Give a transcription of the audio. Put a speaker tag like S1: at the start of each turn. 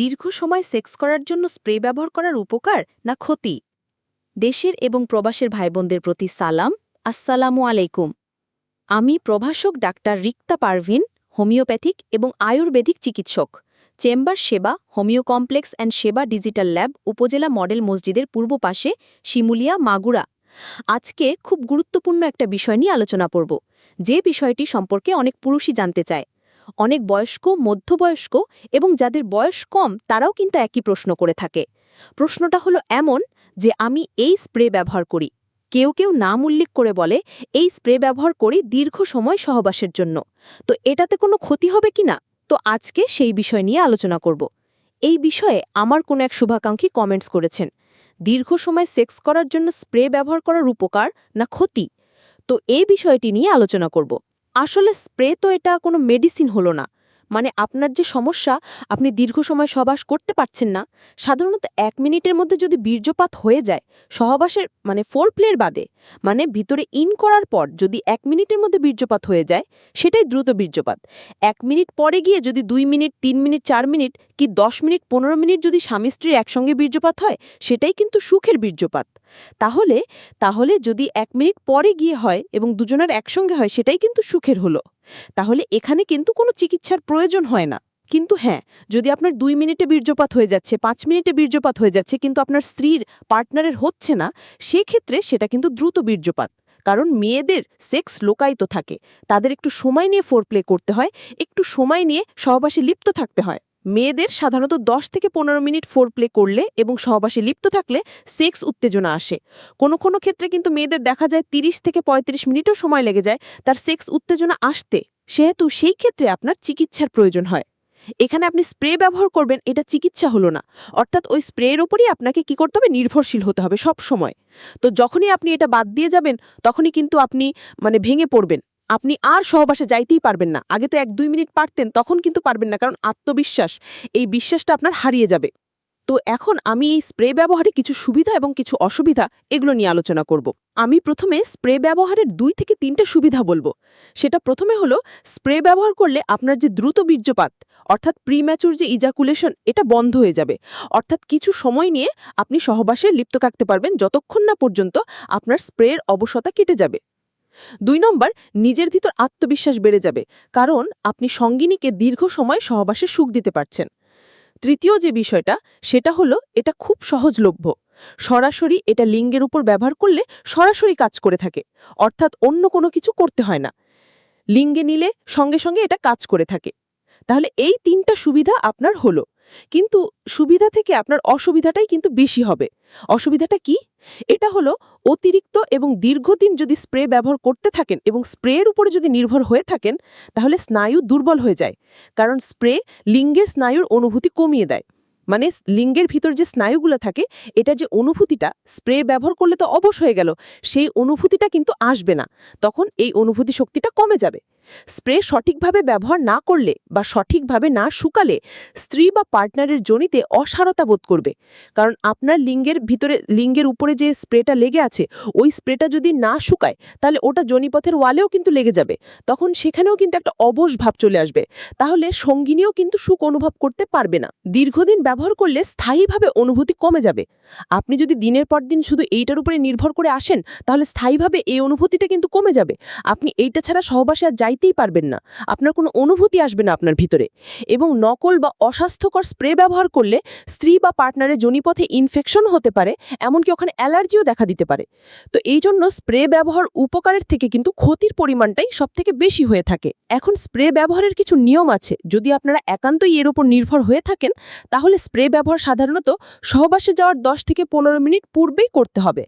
S1: দীর্ঘ সময় সেক্স করার জন্য স্প্রে ব্যবহার করার উপকার না ক্ষতি? দেশের এবং প্রবাসের ভাইবোনদের প্রতি সালাম, আসসালামু আলাইকুম। আমি প্রভাষক ডাক্তার রিক্তা পারভিন, হোমিওপ্যাথিক এবং আয়ুর্বেদিক চিকিৎসক। চেম্বার সেবা, হোমিও কমপ্লেক্স অ্যান্ড সেবা ডিজিটাল ল্যাব উপজেলা মডেল মসজিদের পূর্ব পাশে শিমুলিয়া, মাগুরা। আজকে খুব গুরুত্বপূর্ণ একটা বিষয় নিয়ে আলোচনা করব, যে বিষয়টি সম্পর্কে অনেক পুরুষই জানতে চায়। অনেক বয়স্ক, মধ্যবয়স্ক এবং যাদের বয়স কম, তারাও কিন্তু একই প্রশ্ন করে থাকে। প্রশ্নটা হলো এমন যে আমি এই স্প্রে ব্যবহার করি। কেউ কেউ নাম উল্লেখ করে বলে এই স্প্রে ব্যবহার করি দীর্ঘ সময় সহবাসের জন্য। তো এটাতে কোনো ক্ষতি হবে কি না? তো আজকে সেই বিষয় নিয়ে আলোচনা করব। এই বিষয়ে আমার কোনো এক শুভাকাঙ্ক্ষী কমেন্টস করেছেন, দীর্ঘ সময় সেক্স করার জন্য স্প্রে ব্যবহার করার উপকার না ক্ষতি? তো এই বিষয়টি নিয়ে আলোচনা করব। আসলে স্প্রে তো এটা কোনো মেডিসিন হলো না। মানে আপনার যে সমস্যা, আপনি দীর্ঘ সময় সহবাস করতে পারছেন না। সাধারণত এক মিনিটের মধ্যে যদি বীর্যপাত হয়ে যায়, সহবাসের মানে ফোর প্লের বাদে মানে ভিতরে ইন করার পর যদি এক মিনিটের মধ্যে বীর্যপাত হয়ে যায়, সেটাই দ্রুত বীর্যপাত। এক মিনিট পরে গিয়ে যদি দুই মিনিট, তিন মিনিট, চার মিনিট কি দশ মিনিট, পনেরো মিনিট যদি স্বামী স্ত্রীর একসঙ্গে বীর্যপাত হয়, সেটাই কিন্তু সুখের বীর্যপাত। তাহলে তাহলে যদি এক মিনিট পরে গিয়ে হয় এবং দুজনের একসঙ্গে হয়, সেটাই কিন্তু সুখের হলো। তাহলে এখানে কিন্তু কোনো চিকিৎসার প্রয়োজন হয় না। কিন্তু হ্যাঁ যদি আপনার দুই মিনিটে বীর্যপাত হয়ে যাচ্ছে, পাঁচ মিনিটে বীর্যপাত হয়ে যাচ্ছে, কিন্তু আপনার স্ত্রীর পার্টনারের হচ্ছে না, সেক্ষেত্রে সেটা কিন্তু দ্রুত বীর্যপাত। কারণ মেয়েদের সেক্স লোকায়িত থাকে। তাদের একটু সময় নিয়ে ফোর প্লে করতে হয়, একটু সময় নিয়ে সহবাসে লিপ্ত থাকতে হয়। মেয়েদের সাধারণত 10 থেকে পনেরো মিনিট ফোর প্লে করলে এবং সহবাসে লিপ্ত থাকলে সেক্স উত্তেজনা আসে। কোনো কোনো ক্ষেত্রে কিন্তু মেয়েদের দেখা যায় 30 থেকে ৩৫ মিনিটও সময় লেগে যায়, তার সেক্স উত্তেজনা আসতে, সেহেতু সেই ক্ষেত্রে আপনার চিকিৎসার প্রয়োজন হয়। এখানে আপনি স্প্রে ব্যবহার করবেন, এটা চিকিৎসা হলো না। অর্থাৎ ওই স্প্রের ওপরই আপনাকে কি করতে হবে? নির্ভরশীল হতে হবে সব সময় তো যখনই আপনি এটা বাদ দিয়ে যাবেন, তখনই কিন্তু আপনি মানে ভেঙে পড়বেন। আপনি আর সহবাসে যাইতেই পারবেন না। আগে তো এক দুই মিনিট পারতেন, তখন কিন্তু পারবেন না, কারণ আত্মবিশ্বাস, এই বিশ্বাসটা আপনার হারিয়ে যাবে। তো এখন আমি এই স্প্রে ব্যবহারে কিছু সুবিধা এবং কিছু অসুবিধা এগুলো নিয়ে আলোচনা করব। আমি প্রথমে স্প্রে ব্যবহারের দুই থেকে তিনটে সুবিধা বলব। সেটা প্রথমে হলো, স্প্রে ব্যবহার করলে আপনার যে দ্রুত বীর্যপাত, অর্থাৎ প্রিম্যাচুর যে ইজাকুলেশন এটা বন্ধ হয়ে যাবে। অর্থাৎ কিছু সময় নিয়ে আপনি সহবাসে লিপ্ত থাকতে পারবেন, যতক্ষণ না পর্যন্ত আপনার স্প্রের অবসতা কেটে যাবে। দুই নম্বর, নিজের ভিতর আত্মবিশ্বাস বেড়ে যাবে, কারণ আপনি সঙ্গিনীকে দীর্ঘ সময় সহবাসে সুখ দিতে পারছেন। তৃতীয় যে বিষয়টা, সেটা হলো এটা খুব সহজলভ্য। সরাসরি এটা লিঙ্গের উপর ব্যবহার করলে সরাসরি কাজ করে থাকে, অর্থাৎ অন্য কোনো কিছু করতে হয় না। লিঙ্গে নিলে সঙ্গে সঙ্গে এটা কাজ করে থাকে। তাহলে এই তিনটা সুবিধা আপনার হলো। কিন্তু সুবিধা থেকে আপনার অসুবিধাটাই কিন্তু বেশি হবে। অসুবিধাটা কি? এটা হলো অতিরিক্ত এবং দীর্ঘদিন যদি স্প্রে ব্যবহার করতে থাকেন এবং স্প্রের উপরে যদি নির্ভর হয়ে থাকেন, তাহলে স্নায়ু দুর্বল হয়ে যায়। কারণ স্প্রে লিঙ্গের স্নায়ুর অনুভূতি কমিয়ে দেয়। মানে লিঙ্গের ভিতর যে স্নায়ুগুলো থাকে এটা যে অনুভূতিটা, স্প্রে ব্যবহার করলে তো অবশ হয়ে গেল, সেই অনুভূতিটা কিন্তু আসবে না। তখন এই অনুভূতি শক্তিটা কমে যাবে। স্প্রে সঠিকভাবে ব্যবহার না করলে বা সঠিকভাবে না শুকালে স্ত্রী বা পার্টনারের জনিতে অসারতা বোধ করবে। কারণ আপনার লিঙ্গের ভিতরে, লিঙ্গের উপরে যে স্প্রেটা লেগে আছে, ওই স্প্রেটা যদি না শুকায়, তাহলে ওটা জনিপথের ওয়ালেও কিন্তু লেগে যাবে। তখন সেখানেও কিন্তু একটা অবশ ভাব চলে আসবে। তাহলে সঙ্গিনীও কিন্তু সুখ অনুভব করতে পারবে না। দীর্ঘদিন ব্যবহার করলে স্থায়ীভাবে অনুভূতি কমে যাবে। আপনি যদি দিনের পর দিন শুধু এইটার উপরে নির্ভর করে আসেন, তাহলে স্থায়ীভাবে এই অনুভূতিটা কিন্তু কমে যাবে। আপনি এইটা ছাড়া সহবাসে আর যাইতেই পারবেন না। আপনার কোনো অনুভূতি আসবে না আপনার ভিতরে। এবং নকল বা অস্বাস্থ্যকর স্প্রে ব্যবহার করলে স্ত্রী বা পার্টনারের জনিপথে ইনফেকশন হতে পারে, এমনকি ওখানে অ্যালার্জিও দেখা দিতে পারে। তো এই জন্য স্প্রে ব্যবহার উপকারের থেকে কিন্তু ক্ষতির পরিমাণটাই সবথেকে বেশি হয়ে থাকে। এখন স্প্রে ব্যবহারের কিছু নিয়ম আছে। যদি আপনারা একান্তই এর উপর নির্ভর হয়ে থাকেন, তাহলে স্প্রে ব্যবহার সাধারণত সহবাসে যাওয়ার দশ থেকে পনেরো মিনিট পূর্বেই করতে হবে।